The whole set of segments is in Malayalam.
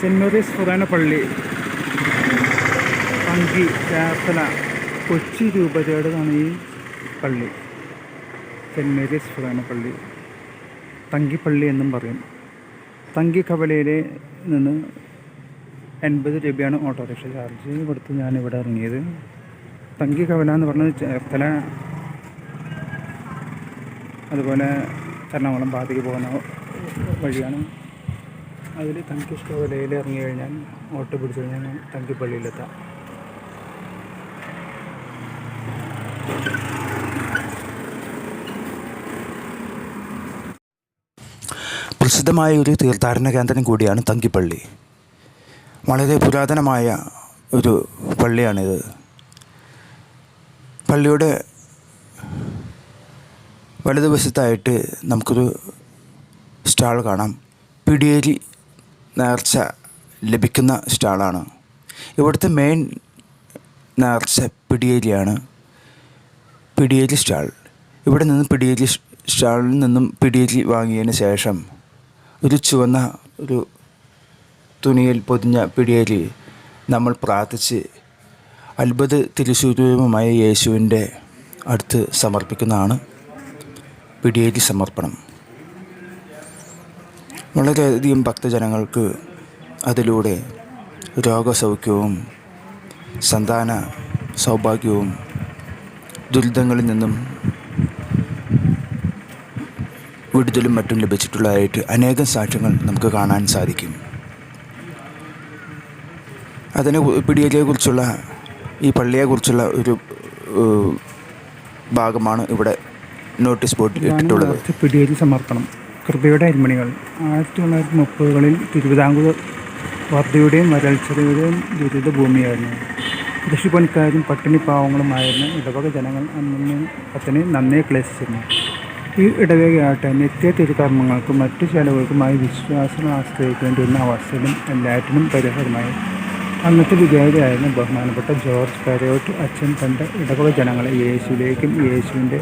സെന്റ് മേരീസ് ഫുറാന പള്ളി പങ്കി ചേർത്തല കൊച്ചി രൂപതയുടേതാണ് ഈ പള്ളി. സെന്റ് മേരീസ് ഫുറാന പള്ളി തങ്കിപ്പള്ളി എന്നും പറയും. തങ്കി കവലയിലെ നിന്ന് എൺപത് രൂപയാണ് ഓട്ടോറിക്ഷ ചാർജ് കൊടുത്ത് ഞാനിവിടെ ഇറങ്ങിയത്. തങ്കി കവല എന്ന് പറഞ്ഞത് ചേർത്തല അതുപോലെ എറണാകുളം ഭാഗത്തേക്ക് പോകുന്ന വഴിയാണ്. അതിൽ തനിക്ക് ഇഷ്ടമുള്ള കവലയിൽ ഇറങ്ങി കഴിഞ്ഞാൽ ഓട്ടോ പിടിച്ചു കഴിഞ്ഞാൽ തനിക്ക് പള്ളിയിലെത്താം. പ്രസിദ്ധമായ ഒരു തീർത്ഥാടന കേന്ദ്രം കൂടിയാണ് തങ്കിപ്പള്ളി വളരെ പുരാതനമായ ഒരു പള്ളിയാണിത്. പള്ളിയുടെ വലതുവശത്തായിട്ട് നമുക്കൊരു സ്റ്റാൾ കാണാം. പിടിയേരി നേർച്ച ലഭിക്കുന്ന സ്റ്റാളാണ്. ഇവിടുത്തെ മെയിൻ നേർച്ച പിടിയേരിയാണ് പിടിയേരി സ്റ്റാൾ. ഇവിടെ നിന്ന് പിടിയേരി സ്റ്റാളിൽ നിന്നും പിടിയേരി വാങ്ങിയതിന് ശേഷം ഒരു ചുവന്ന ഒരു തുണിയിൽ പൊതിഞ്ഞ പിടിയേരി നമ്മൾ പ്രാർത്ഥിച്ച് അത്ഭുത തിരുസ്വരൂപമായ യേശുവിന്റെ അടുത്ത് സമർപ്പിക്കുന്നതാണ് പിടിയേരി സമർപ്പണം. വളരെയധികം ഭക്തജനങ്ങൾക്ക് അതിലൂടെ രോഗസൗഖ്യവും സന്താന സൗഭാഗ്യവും ദുരിതങ്ങളിൽ നിന്നും വിടുതലും മറ്റും ലഭിച്ചിട്ടുള്ളതായിട്ട് അനേകം സാക്ഷ്യങ്ങൾ നമുക്ക് കാണാൻ സാധിക്കും. അതിനെ പിടിയേരിയെക്കുറിച്ചുള്ള ഈ പള്ളിയെക്കുറിച്ചുള്ള ഒരു ഭാഗമാണ് ഇവിടെ നോട്ടീസ് ബോർഡിൽ ഇട്ടിട്ടുള്ളത്. പിടിയേരി സമർപ്പണം. കൃപയുടെ അരിമണികൾ ആയിരത്തി തൊള്ളായിരത്തി മുപ്പതുകളിൽ തിരുവിതാംകൂർ വർദ്ധയുടെയും വരൾച്ചയുടെയും ദുരിത ഭൂമിയായിരുന്നു കൃഷിപ്പണിക്കാരും പട്ടിണി പാവങ്ങളുമായിരുന്ന ഇടവക ജനങ്ങൾ അന്നു പത്തിന് നന്നേ ക്ലേശിച്ചിരുന്നു. ഈ ഇടവകയാട്ടെ നിത്യ തിരുകർമ്മങ്ങൾക്കും മറ്റു ചെലവുകൾക്കുമായി വിശ്വാസങ്ങൾ ആശ്രയിക്കേണ്ടി വരുന്ന അവസ്ഥയിലും എല്ലാറ്റിനും പരിഹാരമായി. അന്നത്തെ വികാരിയായിരുന്ന ബഹുമാനപ്പെട്ട ജോർജ് കരോട്ട് അച്ഛൻ തന്റെ ഇടവക ജനങ്ങളെ യേശുവിലേക്കും യേശുവിന്റെ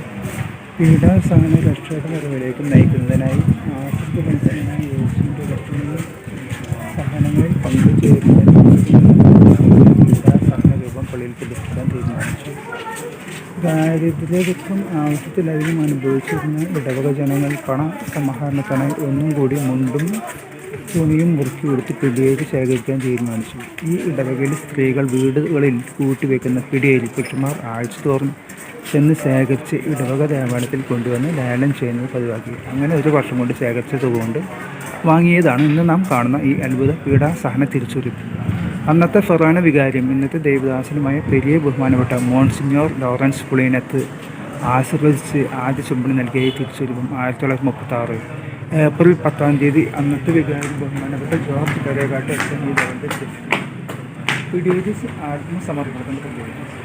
പീഡാസഹന രക്ഷയുടെ വരവിലേക്കും നയിക്കുന്നതിനായി ആശ്രിത മനുഷ്യനായ യേശുവിന്റെ രക്ഷണങ്ങൾ സഹനങ്ങളിൽ പങ്കുചേരുന്നതിന് തീരുമാനിച്ചു. ദാരിദ്ര്യദുഃഖം ആവശ്യത്തിലധികം അനുഭവിച്ചിരുന്ന ഇടവക ജനങ്ങൾ പണ സമാഹരണത്തിനായി ഒന്നും കൂടി മുണ്ടും തുണിയും മുറുക്കി കൊടുത്ത് പിടിയേക്ക് ശേഖരിക്കാൻ തീരുമാനിച്ചു. ഈ ഇടവകയിൽ സ്ത്രീകൾ വീടുകളിൽ കൂട്ടിവെക്കുന്ന പിടിയേൽ പുരുഷന്മാർ ആഴ്ചതോറും ചെന്ന് ശേഖരിച്ച് ഇടവക ദേവാലയത്തിൽ കൊണ്ടുവന്ന് ലേലം ചെയ്യുന്നത് പതിവാക്കി. അങ്ങനെ ഒരു വർഷം കൊണ്ട് ശേഖരിച്ച തുക കൊണ്ട് വാങ്ങിയതാണ് ഇന്ന് നാം കാണുന്ന ഈ അത്ഭുത പീഡാ സഹന തിരിച്ചുറിപ്പ് അന്നത്തെ ഫെറാന വികാരിയും ഇന്നത്തെ ദേവദാസനുമായ പെരിയ ബഹുമാനപ്പെട്ട മോൺസിഞ്ഞോർ ലോറൻസ് പുളീനത്ത് ആശീർവദിച്ച് ആദ്യ ചുംബനം നൽകിയ തിരിച്ചുരുപ്പം ആയിരത്തി തൊള്ളായിരത്തി മുപ്പത്തി ആറ് ഏപ്രിൽ പത്താം തീയതി അന്നത്തെ വികാരി ബഹുമാനപ്പെട്ട ജോർജ് കരേകാട്ട് ഈ ലെവലിൽ പിടിയേരി ആത്മസമർപ്പണത്തിന് കൊണ്ടുവരുന്നു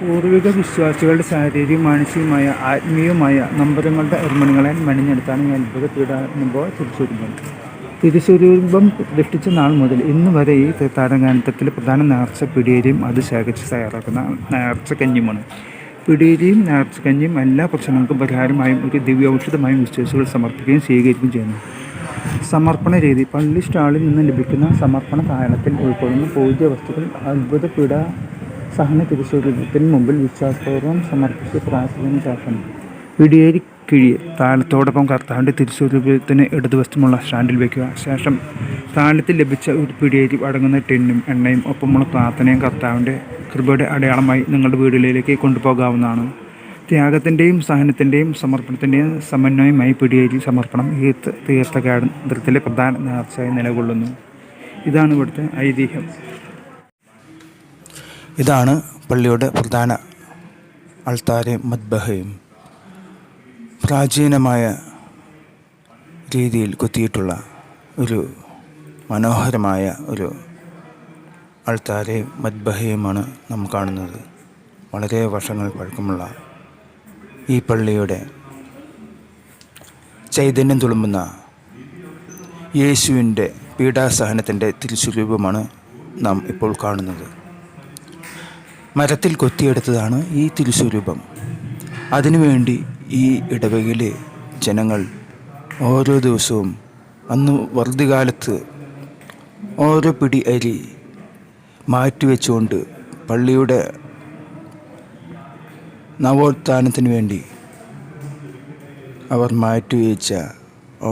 പൂർവിക വിശ്വാസികളുടെ ശാരീരിക മാനസികമായ ആത്മീയവുമായ നമ്പരങ്ങളുടെ അർമ്മണികളെ മണിഞ്ഞെടുത്താണ് ഈ അത്ഭുത പീഠാനുഭവ തിരിച്ചുരുമ്പം തിരിച്ചുരുമ്പം ലഭിച്ച നാൾ മുതൽ ഇന്ന് വരെ ഈ തീർത്ഥാടനകാനത്തത്തിൽ പ്രധാന നേർച്ച പിടിയേരിയും അത് ശേഖരിച്ച് തയ്യാറാക്കുന്ന നേർച്ച കഞ്ഞിയുമാണ്. പിടിയേരിയും നേർച്ച കഞ്ഞിയും എല്ലാ പ്രശ്നങ്ങൾക്കും പരിഹാരമായും ഒരു ദിവ്യൌഷധമായും വിശ്വാസികൾ സമർപ്പിക്കുകയും സ്വീകരിക്കുകയും ചെയ്യുന്നു. സമർപ്പണ രീതി. പള്ളി സ്റ്റാളിൽ നിന്ന് ലഭിക്കുന്ന സമർപ്പണ താഴത്തിൽ ഉൾക്കൊള്ളുന്ന പൂജ്യ വസ്തുക്കൾ അത്ഭുത പീഡ സഹന തിരുസ്വരൂപത്തിന് മുമ്പിൽ വിശ്വാസപൂർവം സമർപ്പിച്ച് പ്രാർത്ഥന ശാസനം പിടിയേരി കിഴി താലത്തോടൊപ്പം കർത്താവിന്റെ തിരുസ്വരൂപത്തിന് ഇടതുവശത്തുമുള്ള സ്റ്റാൻഡിൽ വയ്ക്കുക. ശേഷം താലത്തിൽ ലഭിച്ച ഒരു പിടിയേരി അടങ്ങുന്ന ടിന്നും എണ്ണയും ഒപ്പമുള്ള പ്രാർത്ഥനയും കർത്താവിന്റെ കൃപയുടെ അടയാളമായി നിങ്ങളുടെ വീടുകളിലേക്ക് കൊണ്ടുപോകാവുന്നതാണ്. ത്യാഗത്തിന്റെയും സഹനത്തിന്റെയും സമർപ്പണത്തിന്റെയും സമന്വയമായി പിടിയേരി സമർപ്പണം ഈ തീർത്ഥ കേന്ദ്രത്തിലെ പ്രധാന നേർച്ചയായി നിലകൊള്ളുന്നു. ഇതാണ് ഇവിടുത്തെ ഐതിഹ്യം. ഇതാണ് പള്ളിയുടെ പ്രധാന അൾത്താരയും മദ്ബഹയും പ്രാചീനമായ രീതിയിൽ കൊത്തിയിട്ടുള്ള ഒരു മനോഹരമായ ഒരു അൾത്താരയും മദ്ബഹയുമാണ് നാം കാണുന്നത്. വളരെ വർഷങ്ങൾ പഴക്കമുള്ള ഈ പള്ളിയുടെ ചൈതന്യം തുളുമ്പുന്ന യേശുവിന്റെ പീഡാസഹനത്തിന്റെ തിരുസ്വരൂപമാണ് നാം ഇപ്പോൾ കാണുന്നത്. മരത്തിൽ കൊത്തിയെടുത്തതാണ് ഈ തിരുസ്വരൂപം. അതിനുവേണ്ടി ഈ ഇടവകയിലെ ജനങ്ങൾ ഓരോ ദിവസവും അന്ന് വറുതികാലത്ത് ഓരോ പിടി അരി മാറ്റിവെച്ചുകൊണ്ട് പള്ളിയുടെ നവോത്ഥാനത്തിന് വേണ്ടി അവർ മാറ്റിവെച്ച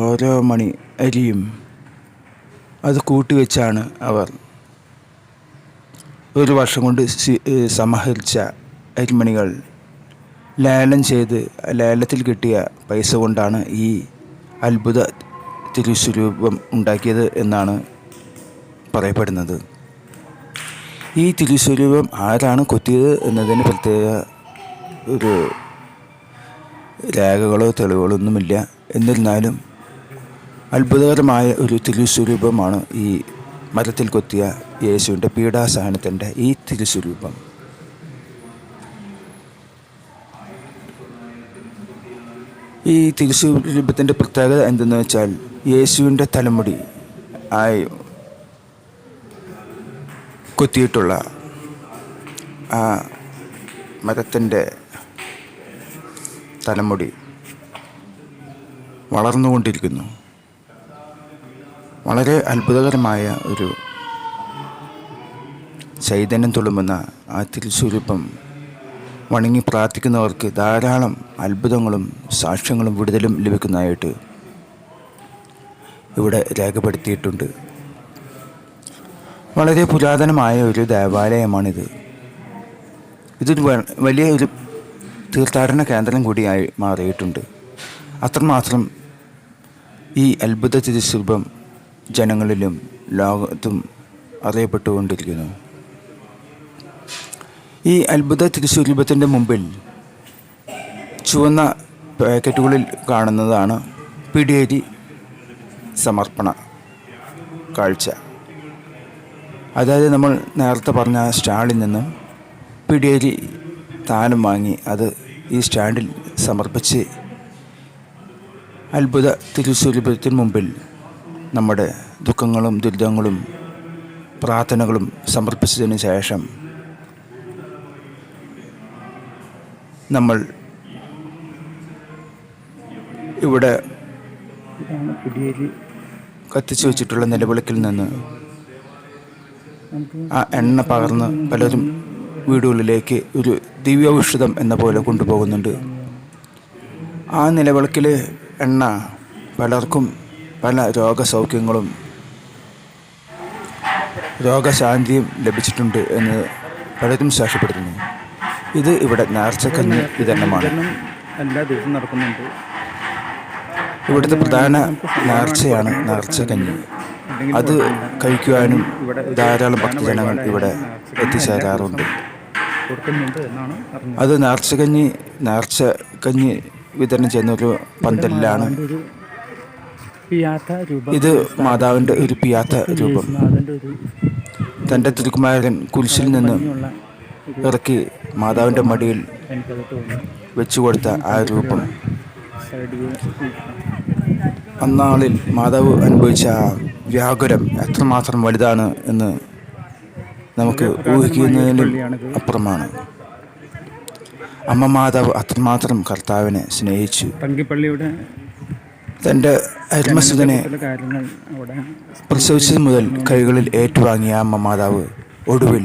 ഓരോ മണി അരിയും അത് കൂട്ടിവെച്ചാണ് അവർ ഒരു വർഷം കൊണ്ട് സമാഹരിച്ച അരിമണികൾ ലേലം ചെയ്ത് ലേലത്തിൽ കിട്ടിയ പൈസ കൊണ്ടാണ് ഈ അത്ഭുത തിരുസ്വരൂപം ഉണ്ടാക്കിയത് എന്നാണ് പറയപ്പെടുന്നത്. ഈ തിരുസ്വരൂപം ആരാണ് കൊത്തിയത് എന്നതിന് പ്രത്യേക ഒരു രേഖകളോ തെളിവുകളോ ഒന്നുമില്ല. എന്നിരുന്നാലും അത്ഭുതകരമായ ഒരു തിരുസ്വരൂപമാണ് ഈ മരത്തിൽ കൊത്തിയ യേശുവിന്റെ പീഡാസഹനത്തിന്റെ ഈ തിരുസ്വരൂപം. ഈ തിരുസ്വരൂപത്തിന്റെ പ്രത്യേകത എന്തെന്ന് വെച്ചാൽ യേശുവിന്റെ തലമുടി ആയി കുത്തിയിട്ടുള്ള ആ മരത്തിന്റെ തലമുടി വളർന്നുകൊണ്ടിരിക്കുന്നു. വളരെ അത്ഭുതകരമായ ഒരു ചൈതന്യം തുളുമ്പുന്ന ആ തിരുസ്വരൂപം വണങ്ങി പ്രാർത്ഥിക്കുന്നവർക്ക് ധാരാളം അത്ഭുതങ്ങളും സാക്ഷ്യങ്ങളും വിടുതലും ലഭിക്കുന്നതായിട്ട് ഇവിടെ രേഖപ്പെടുത്തിയിട്ടുണ്ട്. വളരെ പുരാതനമായ ഒരു ദേവാലയമാണിത്. ഇതൊരു വലിയ ഒരു തീർത്ഥാടന കേന്ദ്രം കൂടിയായി മാറിയിട്ടുണ്ട്. അത്രമാത്രം ഈ അത്ഭുത തിരുസ്വരൂപം ജനങ്ങളിലും ലോകത്തും അറിയപ്പെട്ടുകൊണ്ടിരിക്കുന്നു. ഈ അത്ഭുത തിരുസ്വരൂപത്തിന്റെ മുമ്പിൽ ചുവന്ന പാക്കറ്റുകളിൽ കാണുന്നതാണ് പിടിയേരി സമർപ്പണ കാഴ്ച. അതായത് നമ്മൾ നേരത്തെ പറഞ്ഞ സ്റ്റാളിൽ നിന്നും പിടിയേരി താനം വാങ്ങി അത് ഈ സ്റ്റാൻഡിൽ സമർപ്പിച്ച് അത്ഭുത തിരുസ്വരൂപത്തിന് മുമ്പിൽ നമ്മുടെ ദുഃഖങ്ങളും ദുരിതങ്ങളും പ്രാർത്ഥനകളും സമർപ്പിച്ചതിന് ശേഷം നമ്മൾ ഇവിടെ കത്തിച്ചു വെച്ചിട്ടുള്ള നിലവിളക്കിൽ നിന്ന് ആ എണ്ണ പകർന്ന് പലരും വീടുകളിലേക്ക് ഒരു ദിവ്യൌഷധം എന്ന പോലെ കൊണ്ടുപോകുന്നുണ്ട്. ആ നിലവിളക്കിൽ എണ്ണ പലർക്കും പല രോഗസൗഖ്യങ്ങളും രോഗശാന്തിയും ലഭിച്ചിട്ടുണ്ട് എന്ന് പലരും സാക്ഷ്യപ്പെടുത്തുന്നു. ഇത് ഇവിടെ നേർച്ചക്കഞ്ഞി വിതരണമാണ്. വിതരണം എല്ലാ ദിവസവും നടക്കുന്നുണ്ട്. ഇവിടുത്തെ പ്രധാന നേർച്ചയാണ് നേർച്ചക്കഞ്ഞി. അത് കഴിക്കുവാനും ധാരാളം ഭക്തജനങ്ങൾ ഇവിടെ എത്തിച്ചേരാറുണ്ട്. അത് നേർച്ചക്കഞ്ഞി നേർച്ച കഞ്ഞി വിതരണം ചെയ്യുന്ന ഒരു പന്തലിലാണ്. ഇത് മാതാവിന്റെ ഒരു പിയാത്ത രൂപം. തന്റെ തിരുക്കുമാരൻ കുരിശിൽ നിന്ന് ഇറക്കി മാതാവിന്റെ മടിയിൽ വെച്ചു കൊടുത്ത ആ രൂപം. അന്നാളിൽ മാതാവ് അനുഭവിച്ച ആ വ്യാകുലം എത്രമാത്രം വലുതാണ് എന്ന് നമുക്ക് ഊഹിക്കുന്നതിലും അപ്പുറമാണ്. അമ്മ മാതാവ് അത്രമാത്രം കർത്താവിനെ സ്നേഹിച്ചു. തന്റെ അരുമസുതനെ പ്രസവിച്ചത് മുതൽ കൈകളിൽ ഏറ്റുവാങ്ങിയ അമ്മ മാതാവ് ഒടുവിൽ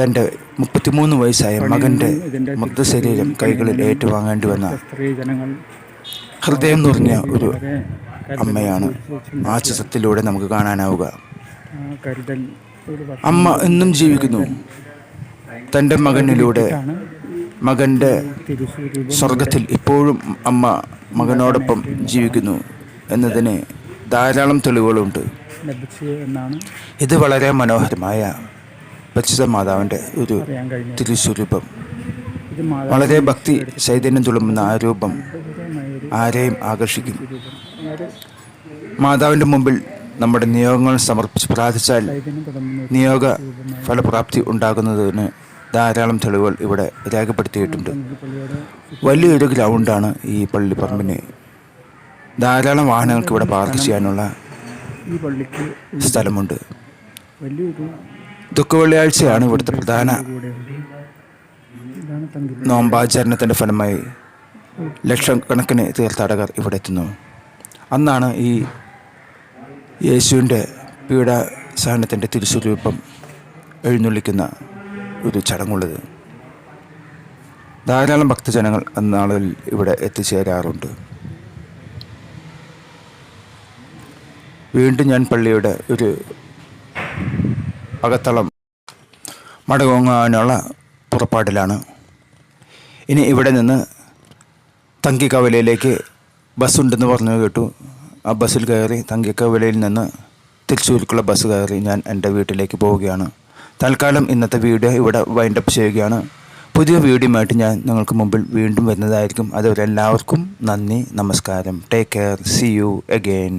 തന്റെ മുപ്പത്തിമൂന്ന് വയസ്സായ മകന്റെ മൃതശരീരം കൈകളിൽ ഏറ്റുവാങ്ങേണ്ടി വന്ന ഹൃദയം നിറഞ്ഞ ഒരു അമ്മയാണ്. ആ ചിത്രത്തിലൂടെ നമുക്ക് കാണാനാവുക. അമ്മ എന്നും ജീവിക്കുന്നു. തന്റെ മകനിലൂടെ മകന്റെ സ്വർഗത്തിൽ ഇപ്പോഴും അമ്മ മകനോടൊപ്പം ജീവിക്കുന്നു എന്നതിന് ധാരാളം തെളിവുകളുണ്ട്. ഇത് വളരെ മനോഹരമായ പരിശുദ്ധ മാതാവിന്റെ ഒരു തിരുസ്വരൂപം. വളരെ ഭക്തി ചൈതന്യം തുളുമ്പുന്ന ആ രൂപം ആരെയും ആകർഷിക്കും. മാതാവിന്റെ മുമ്പിൽ നമ്മുടെ നിയോഗങ്ങൾ സമർപ്പിച്ച് പ്രാർത്ഥിച്ചാൽ നിയോഗ ഫലപ്രാപ്തി ഉണ്ടാകുന്നതിന് ധാരാളം തെളിവുകൾ ഇവിടെ രേഖപ്പെടുത്തിയിട്ടുണ്ട്. വലിയൊരു ഗ്രൗണ്ടാണ് ഈ പള്ളി പറമ്പിന്. ധാരാളം വാഹനങ്ങൾക്ക് ഇവിടെ പാർക്ക് ചെയ്യാനുള്ള സ്ഥലമുണ്ട്. വലിയൊരു ദുഃഖ വെള്ളിയാഴ്ചയാണ് ഇവിടുത്തെ പ്രധാന നോമ്പാചരണത്തിന്റെ ഫലമായി ലക്ഷക്കണക്കിന് തീർത്ഥാടകർ ഇവിടെ എത്തുന്നു. അന്നാണ് ഈ യേശുവിന്റെ പീഡാസഹനത്തിന്റെ തിരുസ്വരൂപം എഴുന്നള്ളിക്കുന്ന ഒരു ചടങ്ങുള്ളത്. ധാരാളം ഭക്തജനങ്ങൾ അന്നാളിൽ ഇവിടെ എത്തിച്ചേരാറുണ്ട്. വീണ്ടും ഞാൻ പള്ളിയുടെ ഒരു അകത്തളം മടങ്ങാനുള്ള പുറപ്പാടിലാണ്. ഇനി ഇവിടെ നിന്ന് തങ്കിക്കവലയിലേക്ക് ബസ്സുണ്ടെന്ന് പറഞ്ഞു കേട്ടു. ആ ബസ്സിൽ കയറി തങ്കിക്കവലയിൽ നിന്ന് തിരിച്ചൂരിക്കുള്ള ബസ് കയറി ഞാൻ എന്റെ വീട്ടിലേക്ക് പോവുകയാണ്. തൽക്കാലം ഇന്നത്തെ വീഡിയോ ഇവിടെ വൈൻഡപ്പ് ചെയ്യുകയാണ്. പുതിയ വീഡിയോയുമായിട്ട് ഞാൻ നിങ്ങൾക്ക് മുമ്പിൽ വീണ്ടും വരുന്നതായിരിക്കും. അതുവരെ എല്ലാവർക്കും നന്ദി നമസ്കാരം. Take care see you again